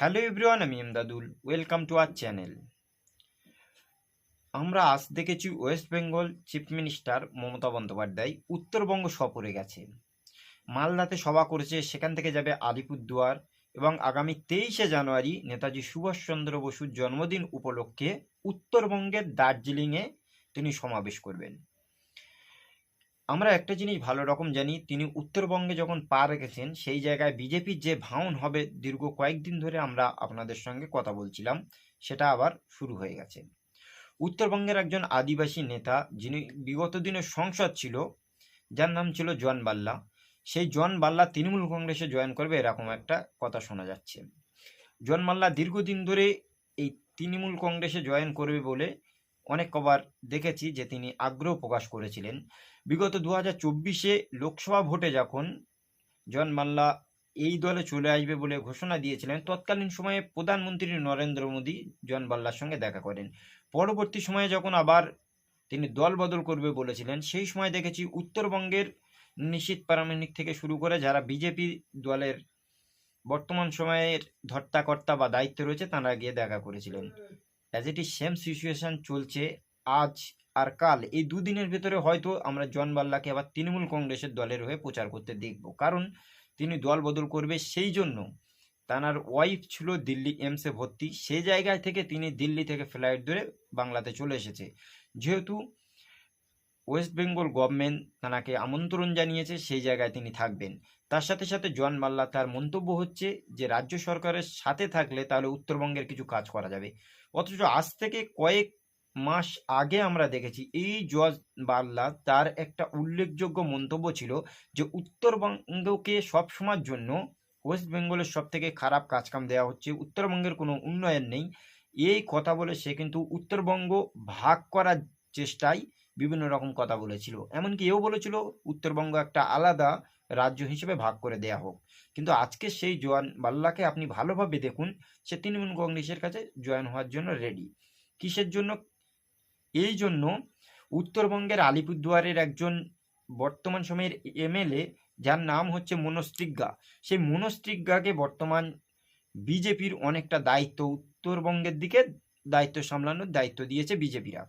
Hello everyone, আমি Emdadul. Welcome to our channel. আমরা আজ দেখেছি West Bengal chief minister Mamata Bandyopadhyay Uttarbanga সফরে গেছে। মালদাতে সভা করেছে, সেখান থেকে যাবে আলিপুরদুয়ার এবং আগামী তেইশে জানুয়ারি নেতাজি সুভাষচন্দ্র বসুর জন্মদিন উপলক্ষে উত্তরবঙ্গের দার্জিলিংয়ে তিনি সমাবেশ করবেন। আমরা একটা জিনিস ভালো রকম জানি, তিনি উত্তরবঙ্গে যখন পা রেখেছেন, সেই জায়গায় বিজেপির যে ভাঙন হবে, দীর্ঘ কয়েকদিন ধরে আমরা আপনাদের সঙ্গে কথা বলছিলাম, সেটা আবার শুরু হয়ে গেছে। উত্তরবঙ্গের একজন আদিবাসী নেতা, যিনি বিগত দিনে সংসদ ছিল, যার নাম ছিল জন বাল্লা, সেই জন বাল্লা তৃণমূল কংগ্রেসে জয়েন করবে, এরকম একটা কথা শোনা যাচ্ছে। জন মাল্লা দীর্ঘদিন ধরে এই তৃণমূল কংগ্রেসে জয়েন করবে বলে অনেক কবার দেখেছি যে তিনি আগ্রহ প্রকাশ করেছিলেন। বিগত দু হাজার চব্বিশে লোকসভা ভোটে যখন জন মাল্লা এই দলে চলে আসবে বলে ঘোষণা দিয়েছিলেন, তৎকালীন সময়ে প্রধানমন্ত্রী নরেন্দ্র মোদী জন বাল্লার সঙ্গে দেখা করেন। পরবর্তী সময়ে যখন আবার তিনি দল বদল করবে বলেছিলেন, সেই সময় দেখেছি উত্তরবঙ্গের নিশীত পারামানিক থেকে শুরু করে যারা বিজেপি দলের বর্তমান সময়ের ধর্তাকর্তা বা দায়িত্বে রয়েছে, তারা গিয়ে দেখা করেছিলেন। As it is same situation চলছে আজ আর কাল। এই দুদিনের ভেতরে হয়তো আমরা জন বাল্লাকে আবার তৃণমূল কংগ্রেসের দলের হয়ে প্রচার করতে দেখব। কারণ তিনি দল বদল করবে সেই জন্য তানার ওয়াইফ ছিল দিল্লি এমসে ভর্তি। সেই জায়গায় থেকে তিনি দিল্লি থেকে ফ্লাইট ধরে বাংলাতে চলে এসেছে। যেহেতু ওয়েস্ট বেঙ্গল গভর্নমেন্ট তানাকে আমন্ত্রণ জানিয়েছে, সেই জায়গায় তিনি থাকবেন। তার সাথে সাথে জন মাল্লা তার মন্তব্য হচ্ছে যে, রাজ্য সরকারের সাথে থাকলে তাহলে উত্তরবঙ্গের কিছু কাজ করা যাবে। অথচ আজ থেকে কয়েক মাস আগে আমরা দেখেছি, এই জজ বাল্লা তার একটা উল্লেখযোগ্য মন্তব্য ছিল যে উত্তরবঙ্গকে সবসময়ের জন্য ওয়েস্ট বেঙ্গলের সব থেকে খারাপ কাজকাম দেওয়া হচ্ছে, উত্তরবঙ্গের কোনো উন্নয়ন নেই। এই কথা বলে সে কিন্তু উত্তরবঙ্গ ভাগ করার চেষ্টায় বিভিন্ন রকম কথা বলেছিল। এমনকি এও বলেছিল, উত্তরবঙ্গ একটা আলাদা রাজ্য হিসেবে ভাগ করে দেয়া হোক। কিন্তু আজকে সেই জোয়ান বাল্লাকে আপনি ভালোভাবে দেখুন, সে তৃণমূল কংগ্রেসের কাছে জয়েন হওয়ার জন্য রেডি কিসের জন্য? এই জন্য উত্তরবঙ্গের আলিপুরদুয়ারের একজন বর্তমান সময়ের এমএলএ যার নাম হচ্ছে মনস্ত্রিজ্ঞা সেই মনস্ত্রিজ্ঞাকে বর্তমান বিজেপির অনেকটা দায়িত্ব, উত্তরবঙ্গের দিকে দায়িত্ব সামলানোর দায়িত্ব দিয়েছে বিজেপিরা।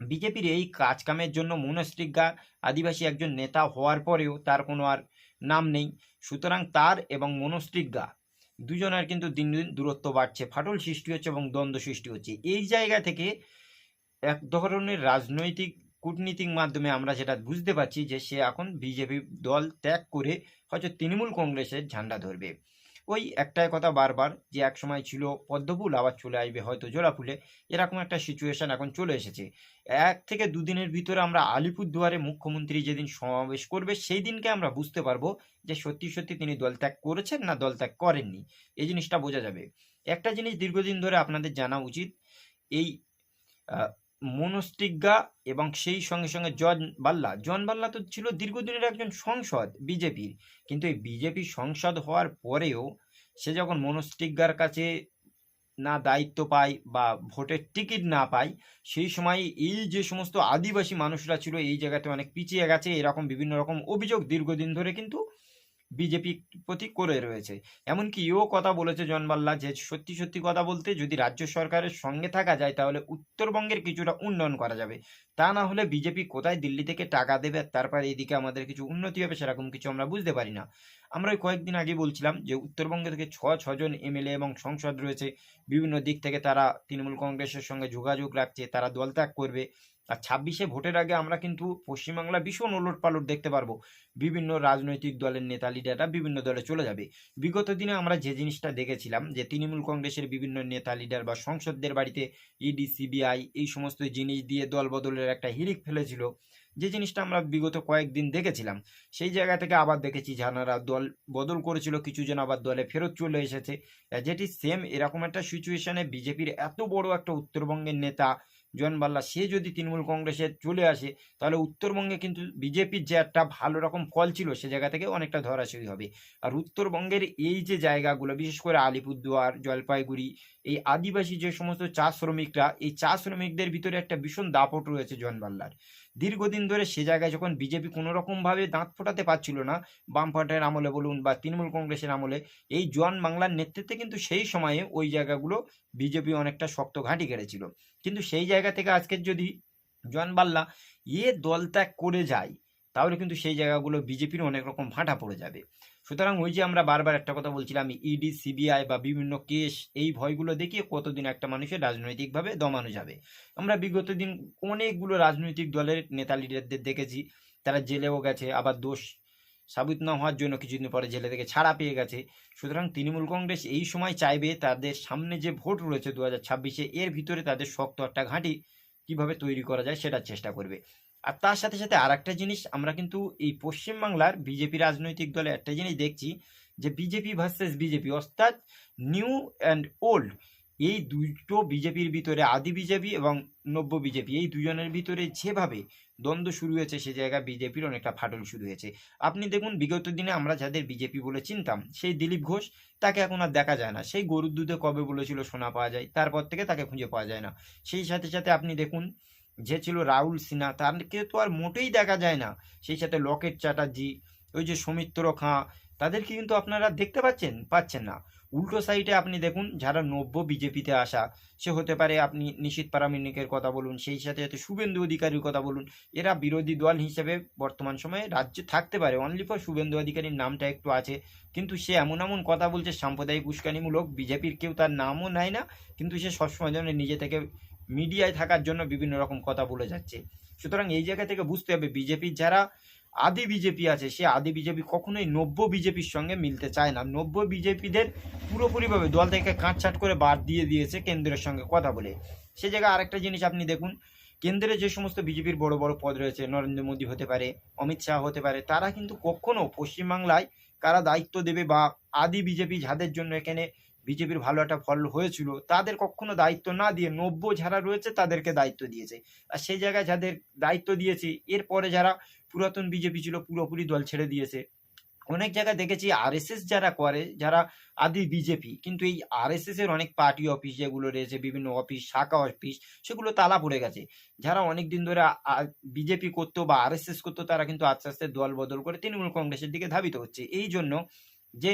বিজেপির এই কাজকামের জন্য মনস্ত্রিজ্ঞা আদিবাসী একজন নেতা হওয়ার পরেও তার কোনো আর নাম নেই। সুতরাং তার এবং মনস্ত্রিজ্ঞা দুজনের কিন্তু দিন দিন দূরত্ব বাড়ছে, ফাটল সৃষ্টি হচ্ছে এবং দ্বন্দ্ব সৃষ্টি হচ্ছে। এই জায়গা থেকে এক ধরনের রাজনৈতিক কূটনীতিক মাধ্যমে আমরা যেটা বুঝতে পারছি যে সে এখন বিজেপি দল ত্যাগ করে হয়তো তৃণমূল কংগ্রেসের ঝান্ডা ধরবে। ওই একটাই কথা বারবার যে এক সময় ছিল পদ্মফুল আবার চলে আসবে হয়তো জোড়াফুলে এরকম একটা সিচুয়েশন এখন চলে এসেছে। এক থেকে দুদিনের ভিতরে আমরা আলিপুরদুয়ারে মুখ্যমন্ত্রী যেদিন সমাবেশ করবে, সেই দিনকে আমরা বুঝতে পারব যে সত্যি সত্যি তিনি দল ত্যাগ করেছেন না দল ত্যাগ করেননি। এই জিনিসটা বোঝা যাবে। একটা জিনিস দীর্ঘদিন ধরে আপনাদের জানা উচিত, এই মনস্তিজ্ঞা এবং সেই সঙ্গে সঙ্গে জন বাল্লা। জন বাল্লা তো ছিল দীর্ঘদিনের একজন সংসদ, বিজেপির। কিন্তু এই বিজেপি সংসদ হওয়ার পরেও সে যখন মনস্তিজ্ঞার কাছে না দায়িত্ব পায় বা ভোটের টিকিট না পায়, সেই সময় এই যে সমস্ত আদিবাসী মানুষরা ছিল এই জায়গাতে অনেক পিছিয়ে গেছে। এরকম বিভিন্ন রকম অভিযোগ দীর্ঘদিন ধরে কিন্তু বিজেপি প্রতি করে রয়েছে। এমনকি এও কথা বলেছে জনবাল্লা যে, সত্যি সত্যি কথা বলতে যদি রাজ্য সরকারের সঙ্গে থাকা যায় তাহলে উত্তরবঙ্গের কিছুটা উন্নয়ন করা যাবে। তা না হলে বিজেপি কোথায় দিল্লি থেকে টাকা দেবে তারপর এদিকে আমাদের কিছু উন্নতি হবে সেরকম কিছু আমরা বুঝতে পারি না। আমরা ওই কয়েকদিন আগে বলছিলাম যে, উত্তরবঙ্গ থেকে ছ ছজন এমএলএ এবং সংসদ রয়েছে। বিভিন্ন দিক থেকে তারা তৃণমূল কংগ্রেসের সঙ্গে যোগাযোগ রাখছে, তারা দল ত্যাগ করবে। আর ছাব্বিশে ভোটের আগে আমরা কিন্তু পশ্চিমবাংলা ভীষণ ওলট পালট দেখতে পারব। বিভিন্ন রাজনৈতিক দলের নেতা, লিডাররা বিভিন্ন দলে চলে যাবে। বিগত দিনে আমরা যে জিনিসটা দেখেছিলাম যে তৃণমূল কংগ্রেসের বিভিন্ন নেতা, লিডার বা সংসদদের বাড়িতে ইডি, সিবিআই এই সমস্ত জিনিস দিয়ে দল বদলের একটা হিরিক ফেলেছিল। যে জিনিসটা আমরা বিগত কয়েকদিন দেখেছিলাম। সেই জায়গা থেকে আবার দেখেছি যারা দল বদল করেছিল, কিছুজন আবার দলে ফেরত চলে এসেছে। যেটি সেম এরকম একটা সিচুয়েশনে বিজেপির এত বড় একটা উত্তরবঙ্গের নেতা জন বাল্লা, সে যদি তৃণমূল কংগ্রেসে চলে আসে, তাহলে উত্তরবঙ্গে কিন্তু বিজেপির যে একটা ভালো রকম ফল ছিল, সে জায়গা থেকে অনেকটা ধরাশয়ী হবে। আর উত্তরবঙ্গের এই যে জায়গাগুলো, বিশেষ করে আলিপুরদুয়ার, জলপাইগুড়ি, এই আদিবাসী যে সমস্ত চা শ্রমিকরা, এই চা শ্রমিকদের ভিতরে একটা ভীষণ দাপট রয়েছে জন বাল্লার। দীর্ঘদিন ধরে সে জায়গায় যখন বিজেপি কোনোরকমভাবে দাঁত ফোটাতে পারছিল না বামফ্রন্টের আমলে বলুন বা তৃণমূল কংগ্রেসের আমলে, এই জোয়ান বাংলার নেতৃত্বে কিন্তু সেই সময়ে ওই জায়গাগুলো বিজেপি অনেকটা শক্ত ঘাঁটি কেড়েছিল। কিন্তু সেই জায়গা থেকে আজকের যদি জোয়ান বাল্লা এ দল ত্যাগ করে যায়, তাহলে কিন্তু সেই জায়গাগুলো বিজেপির অনেক রকম ভাঁটা পড়ে যাবে। সুতরাং ওই যে আমরা বারবার একটা কথা বলছিলাম ইডি সিবিআই বা বিভিন্ন কেস, এই ভয়গুলো দেখিয়ে কতদিন একটা মানুষের রাজনৈতিকভাবে দমানো যাবে। আমরা বিগত দিন অনেকগুলো রাজনৈতিক দলের নেতা লিডারদের দেখেছি, তারা জেলেও গেছে, আবার দোষ সাবিত না হওয়ার জন্য কিছুদিন পরে জেলে থেকে ছাড়া পেয়ে গেছে। সুতরাং তৃণমূল কংগ্রেস এই সময় চাইবে তাদের সামনে যে ভোট রয়েছে দু হাজার ছাব্বিশে, এর ভিতরে তাদের শক্ত একটা ঘাঁটি কীভাবে তৈরি করা যায় সেটার চেষ্টা করবে। আর তার সাথে সাথে আর একটা জিনিস, আমরা কিন্তু এই পশ্চিমবাংলার বিজেপি রাজনৈতিক দলে একটা জিনিস দেখছি যে বিজেপি ভার্সেস বিজেপি, অর্থাৎ নিউ অ্যান্ড ওল্ড এই দুটো বিজেপির ভিতরে আদি বিজেপি এবং নব্য বিজেপি, এই দুজনের ভিতরে যেভাবে দ্বন্দ্ব শুরু হয়েছে, সে জায়গায় বিজেপির অনেকটা ফাটল শুরু হয়েছে। আপনি দেখুন, বিগত দিনে আমরা যাদের বিজেপি বলে চিনতাম, সেই দিলীপ ঘোষ, তাকে এখন আর দেখা যায় না। সেই গরুর দুধে কবে বলেছিল সোনা পাওয়া যায়, তারপর থেকে তাকে খুঁজে পাওয়া যায় না। সেই সাথে সাথে আপনি দেখুন যে ছিল রাহুল সিনহা তারকে তো আর মোটেই দেখা যায় না। সেই সাথে লকেট চ্যাটার্জি, ওই যে সৌমিত্র খাঁ, তাদেরকে কিন্তু আপনারা দেখতে পাচ্ছেন? পাচ্ছেন না। উল্টো সাইডে আপনি দেখুন, যারা নব্য বিজেপিতে আসা, সে হতে পারে আপনি নিশীত পারামিনিকের কথা বলুন, সেই সাথে সাথে শুভেন্দু অধিকারীর কথা বলুন, এরা বিরোধী দল হিসেবে বর্তমান সময়ে রাজ্যে থাকতে পারে। অনলি ফর শুভেন্দু অধিকারীর নামটা একটু আছে। কিন্তু সে এমন এমন কথা বলছে, সাম্প্রদায়িক উস্কানিমূলক, বিজেপির কেউ তার নামও নেয় না, কিন্তু সে সবসময় জন্য নিজে থেকে মিডিয়ায় থাকার জন্য বিভিন্ন রকম কথা বলে যাচ্ছে। সুতরাং এই জায়গা থেকে বুঝতে হবে বিজেপির যারা আদি বিজেপি আছে, সে আদি বিজেপি কখনোই নব্য বিজেপির সঙ্গে মিলতে চায় না। নব্য বিজেপিদের পুরোপুরিভাবে দল থেকে কাটছাট করে বাদ দিয়ে দিয়েছে কেন্দ্রের সঙ্গে কথা বলে। সে জায়গায় আরেকটা জিনিস আপনি দেখুন, কেন্দ্রে যে সমস্ত বিজেপির বড় বড় পদ রয়েছে, নরেন্দ্র মোদী হতে পারে, অমিত শাহ হতে পারে, তারা কিন্তু কখনো পশ্চিমবাংলায় কারা দায়িত্ব দেবে বা আদি বিজেপি যাদের জন্য এখানে বিজেপির ভালো একটা ফল হয়েছিল, তাদের কখনো দায়িত্ব না দিয়ে নব্য যারা রয়েছে তাদেরকে দায়িত্ব দিয়েছে। আর সেই জায়গায় যাদের দায়িত্ব দিয়েছে, এরপরে যারা পুরাতন বিজেপি ছিল পুরোপুরি দল ছেড়ে দিয়েছে। অনেক জায়গায় দেখেছি আরএসএস যারা করে, যারা আদি বিজেপি, কিন্তু এই আরএসএস এর অনেক পার্টি অফিস যেগুলো রয়েছে, বিভিন্ন অফিস শাখা অফিস সেগুলো তালা পড়ে গেছে। যারা অনেক দিন ধরে বিজেপি করতো বা আরএসএস করতো, তারা কিন্তু আস্তে আস্তে দল বদল করে তৃণমূল কংগ্রেসের দিকে ধাবিত হচ্ছে। এই জন্য যে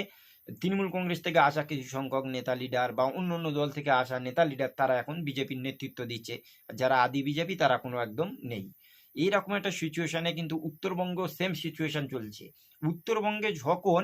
তৃণমূল কংগ্রেস থেকে আসা কিছু সংখ্যক নেতা লিডার বা অন্য অন্য দল থেকে আসা নেতা লিডার তারা এখন বিজেপির নেতৃত্ব দিচ্ছে। যারা আদি বিজেপি তারা কোনো একদম নেই। এইরকম একটা সিচুয়েশনে কিন্তু উত্তরবঙ্গ সেম সিচুয়েশন চলছে। উত্তরবঙ্গে যখন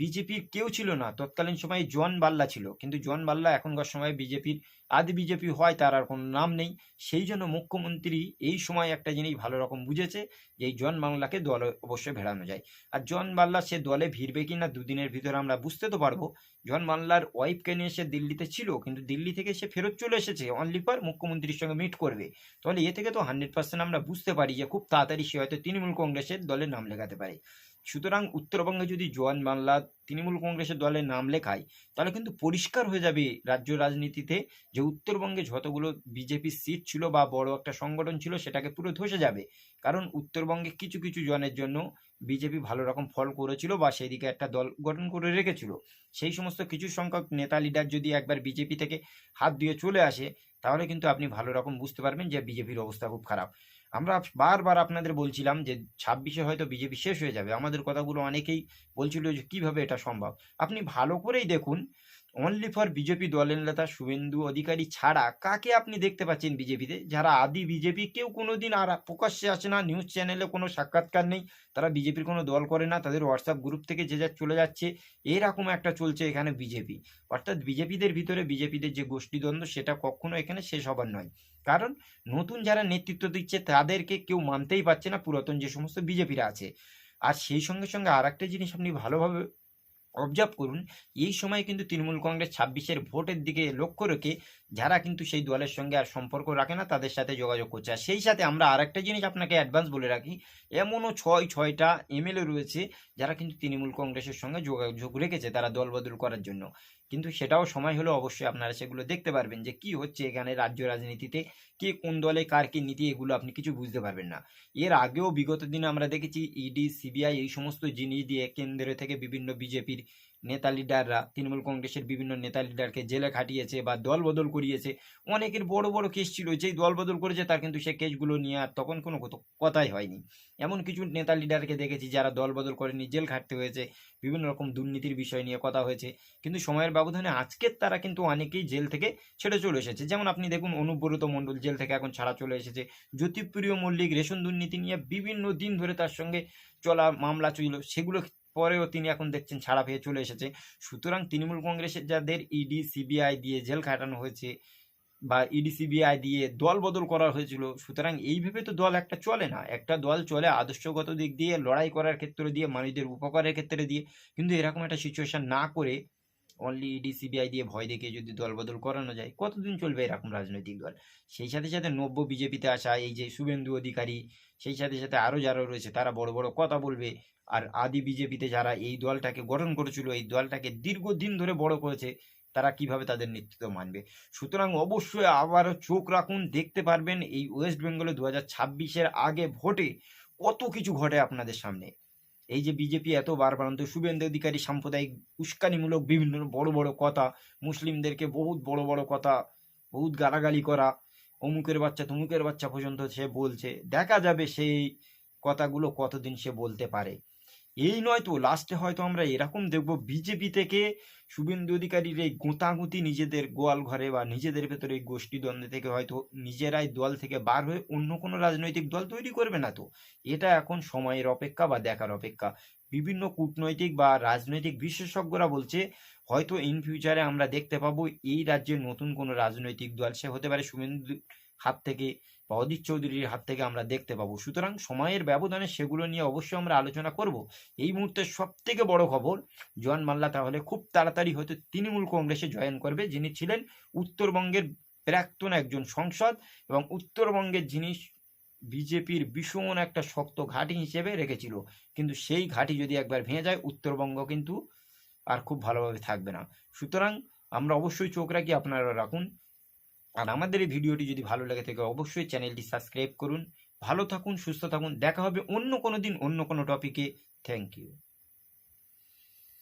বিজেপির কেউ ছিল না। তৎকালীন সময়ে জন বাল্লা ছিল। কিন্তু জন বাল্লা এখনকার সময় বিজেপির আদি বিজেপি হয় তার আর কোনো নাম নেই। সেই জন্য মুখ্যমন্ত্রী এই সময় একটা জিনিস ভালো রকম বুঝেছে যে এই জন বাংলাকে দলে অবশ্যই ভেড়ানো যায়। আর জন বাল্লা সে দলে ভিড়বে কি না দুদিনের ভিতরে আমরা বুঝতে তো পারব। জন বাংলার ওয়াইফকে নিয়ে সে দিল্লিতে ছিল, কিন্তু দিল্লি থেকে সে ফেরত চলে এসেছে অনলি ফর মুখ্যমন্ত্রীর সঙ্গে মিট করবে। তাহলে এ থেকে তো হান্ড্রেড পার্সেন্ট আমরা বুঝতে পারি যে খুব তাড়াতাড়ি সে হয়তো তৃণমূল কংগ্রেসের দলে নাম লেখাতে পারে। সুতরাং উত্তরবঙ্গে যদি জোয়ান বাংলা তৃণমূল কংগ্রেসের দলে নাম লেখায়, তাহলে কিন্তু পরিষ্কার হয়ে যাবে রাজ্য রাজনীতিতে যে উত্তরবঙ্গে যতগুলো বিজেপি সিট ছিল বা বড় একটা সংগঠন ছিল, সেটাকে পুরো ধসে যাবে। কারণ উত্তরবঙ্গে কিছু কিছু জনের জন্য বিজেপি ভালো রকম ফল করেছিল বা সেই দিকে একটা দল গঠন করে রেখেছিল। সেই সমস্ত কিছু সংখ্যক নেতা লিডার যদি একবার বিজেপি থেকে হাত দিয়ে চলে আসে, তাহলে কিন্তু আপনি ভালো রকম বুঝতে পারবেন যে বিজেপির অবস্থা খুব খারাপ। আমরা বারবার আপনাদের বলছিলাম যে ছাব্বিশে হয়তো বিজেপি শেষ হয়ে যাবে। আমাদের কথাগুলো অনেকেই বলছিল যে কীভাবে এটা সম্ভব? আপনি ভালো করেই দেখুন অনলি ফর বিজেপি দলের নেতা শুভেন্দু অধিকারী ছাড়া কাকে আপনি দেখতে পাচ্ছেন বিজেপিতে যারা আদি বিজেপি কেউ কোনোদিন আর প্রকাশ্যে আসে না নিউজ চ্যানেলে কোনো সাক্ষাৎকার নেই। তারা বিজেপির কোনো দল করে না, তাদের হোয়াটসঅ্যাপ গ্রুপ থেকে যে যা চলে যাচ্ছে, এরকম একটা চলছে এখানে বিজেপি অর্থাৎ বিজেপিদের ভিতরে বিজেপিদের যে গোষ্ঠীদ্বন্দ্ব, সেটা কখনো এখানে শেষ হবার নয়। কারণ নতুন যারা নেতৃত্ব দিচ্ছে, তাদেরকে কেউ মানতেই পারছে না, পুরাতন যে সমস্ত বিজেপিরা আছে। আর সেই সঙ্গে সঙ্গে আর একটা জিনিস আপনি ভালোভাবে অবজার্ভ করুন, এই সময় কিন্তু তৃণমূল কংগ্রেস ছাব্বিশের ভোটের দিকে লক্ষ্য রেখে যারা কিন্তু সেই দলের সঙ্গে আর সম্পর্ক রাখে না, তাদের সাথে যোগাযোগ করছে। আর সেই সাথে আমরা আরেকটা জিনিস আপনাকে অ্যাডভান্স বলে রাখি, এমনও ছয়, ছয়টা এমএলএ রয়েছে যারা কিন্তু তৃণমূল কংগ্রেসের সঙ্গে যোগাযোগ রেখেছে তারা দল বদল করার জন্য। কিন্তু সেটাও সময় হলে অবশ্যই আপনারা সেগুলো দেখতে পারবেন যে কি হচ্ছে এখানে রাজ্য রাজনীতিতে, কে কোন দলে কার কি নীতি, এগুলো আপনি কিছু বুঝতে পারবেন না। এর আগেও বিগত দিনে আমরা দেখেছি ইডি সিবিআই এই সমস্ত জিনিস দিয়ে কেন্দ্র থেকে বিভিন্ন বিজেপির নেতা লিডাররা, তৃণমূল কংগ্রেসের বিভিন্ন নেতা লিডারকে জেলে খাটিয়েছে বা দল বদল করিয়েছে। অনেকের বড় বড় কেস ছিল যেই দল বদল করেছে, তার কিন্তু সে কেসগুলো নিয়ে আর তখন কোনো কথাই হয়নি। এমন কিছু নেতা লিডারকে দেখেছি যারা দল বদল করেনি, জেল খাটতে হয়েছে, বিভিন্ন রকম দুর্নীতির বিষয় নিয়ে কথা হয়েছে। কিন্তু সময়ের ব্যবধানে আজকের তারা কিন্তু অনেকেই জেল থেকে ছেড়ে চলে এসেছে। যেমন আপনি দেখুন, অনুব্রত মণ্ডল জেল থেকে এখন ছাড়া চলে এসেছে। জ্যোতিপ্রিয় মল্লিক রেশন দুর্নীতি নিয়ে বিভিন্ন দিন ধরে তার সঙ্গে চলা মামলা ছিল। সেগুলো পরেও তিনি এখন দেখছেন ছাড়া পেয়ে চলে এসেছে। সুতরাং তৃণমূল কংগ্রেসের যাদের ইডি সিবিআই দিয়ে জেল খাটানো হয়েছে বা ইডি সিবিআই দিয়ে দল বদল করা হয়েছিল, সুতরাং এইভাবে তো দল একটা চলে না। একটা দল চলে আদর্শগত দিক দিয়ে, লড়াই করার ক্ষেত্রে দিয়ে, মানুষদের উপকারের ক্ষেত্রে দিয়ে, কিন্তু এরকম একটা সিচুয়েশান না করে অনলি ইডি সিবিআই দিয়ে ভয় দেখে যদি দলবদল করানো যায়, কতদিন চলবে এরকম রাজনৈতিক দল? সেই সাথে সাথে নব্য বিজেপিতে আসা এই যে শুভেন্দু অধিকারী, সেই সাথে সাথে আরও যারা রয়েছে তারা বড় বড় কথা বলবে। আর আদি বিজেপিতে যারা এই দলটাকে গঠন করেছিল, এই দলটাকে দীর্ঘদিন ধরে বড় করেছে, তারা কীভাবে তাদের নেতৃত্ব মানবে? সুতরাং অবশ্যই আবারও চোখ রাখুন, দেখতে পারবেন এই ওয়েস্ট বেঙ্গলে দু হাজার আগে ভোটে কত কিছু ঘটে আপনাদের সামনে। এই যে বিজেপি এত বারবারান্ত শুভেন্দু অধিকারী সাম্প্রদায়িক উস্কানিমূলক বিভিন্ন বড় বড় কথা, মুসলিমদেরকে বহুত বড় বড় কথা, বহুত গালাগালি করা, অমুকের বাচ্চা তমুকের বাচ্চা পর্যন্ত সে বলছে। দেখা যাবে সেই কথাগুলো কতদিন সে বলতে পারে। এই নয় তো লাস্টে হয়তো আমরা এরকম দেখব বিজেপি থেকে শুভেন্দু অধিকারীর এই গোঁতাগুঁতি নিজেদের গোয়াল ঘরে বা নিজেদের ভেতরে এই গোষ্ঠী দ্বন্দ্ব থেকে হয়তো নিজেরাই দল থেকে বার হয়ে অন্য কোনো রাজনৈতিক দল তৈরি করবে না তো। এটা এখন সময়ের অপেক্ষা বা দেখার অপেক্ষা। বিভিন্ন কূটনৈতিক বা রাজনৈতিক বিশেষজ্ঞরা বলছে, হয়তো ইন ফিউচারে আমরা দেখতে পাবো এই রাজ্যের নতুন কোনো রাজনৈতিক দল, সে হতে পারে শুভেন্দু হাত থেকে বা অদিত চৌধুরীর হাত থেকে আমরা দেখতে পাবো। সুতরাং সময়ের ব্যবধানে সেগুলো নিয়ে অবশ্যই আমরা আলোচনা করব। এই মুহূর্তে সব থেকে বড় খবর, জোয়ান মাল্লা তাহলে খুব তাড়াতাড়ি হয়তো তৃণমূল কংগ্রেসে জয়েন করবে, যিনি ছিলেন উত্তরবঙ্গের প্রাক্তন একজন সংসদ এবং উত্তরবঙ্গের যিনি বিজেপির ভীষণ একটা শক্ত ঘাঁটি হিসেবে রেখেছিল। কিন্তু সেই ঘাঁটি যদি একবার ভেঙে যায়, উত্তরবঙ্গ কিন্তু আর খুব ভালোভাবে থাকবে না। সুতরাং আমরা অবশ্যই চোখ রাখি, আপনারা রাখুন। আর আমাদের এই ভিডিওটি যদি ভালো লাগে থাকে, অবশ্যই চ্যানেলটি সাবস্ক্রাইব করুন। ভালো থাকুন, সুস্থ থাকুন। দেখা হবে অন্য কোনো দিন, অন্য কোনো টপিকে থ্যাংক ইউ